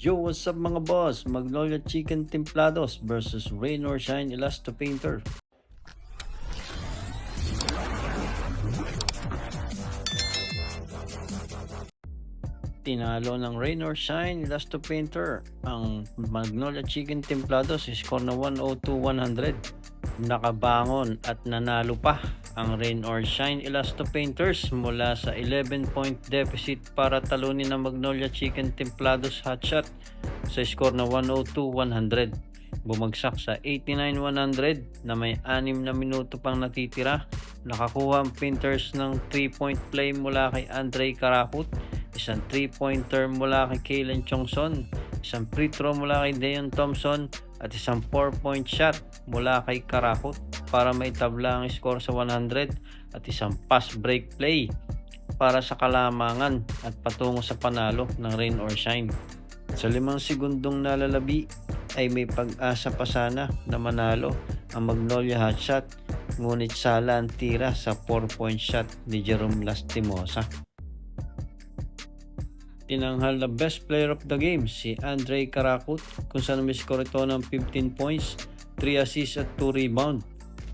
Yo, what's up mga boss? Magnolia Chicken Templados versus Rain or Shine Elasto Painter. Tinalo ng Rain or Shine Elasto Painter ang Magnolia Chicken Templados score na 102-100. Nakabangon at nanalo pa ang Rain or Shine Elasto Painters mula sa 11 point deficit para talunin ang Magnolia Chicken Templados Hotshot sa score na 102-100. Bumagsak sa 89-100 na may 6 na minuto pang natitira. Nakakuha ang painters ng 3 point play mula kay Andre Karakut, isang 3 pointer mula kay Kalen Chongson, isang free throw mula kay Deon Thompson at isang 4 point shot mula kay Karakut para maitabla ang score sa 100 at isang pass break play para sa kalamangan at patungo sa panalo ng rain or shine. Sa limang segundong nalalabi ay may pag-asa pa sana na manalo ang Magnolia Hotshot ngunit sala ang tira sa 4-point shot ni Jerome Lastimosa. Tinanghal na best player of the game si Andre Karakut kung saan umiscore ito ng 15 points, 3 assists at 2 rebound.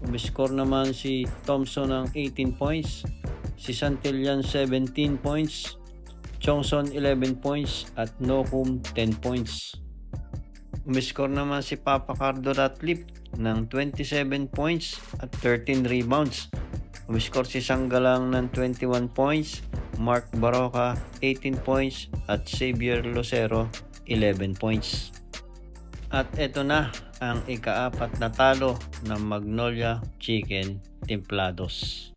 Umiscore naman si Thompson ng 18 points, si Santillan 17 points, Chongson 11 points at Nohum 10 points. Umiscore naman si Papa Cardo Ratliff ng 27 points at 13 rebounds. Umiscore si Sanggalang ng 21 points, Mark Baroka 18 points at Xavier Lucero 11 points. At ito na ang ikaapat na talo ng Magnolia Chicken Templados.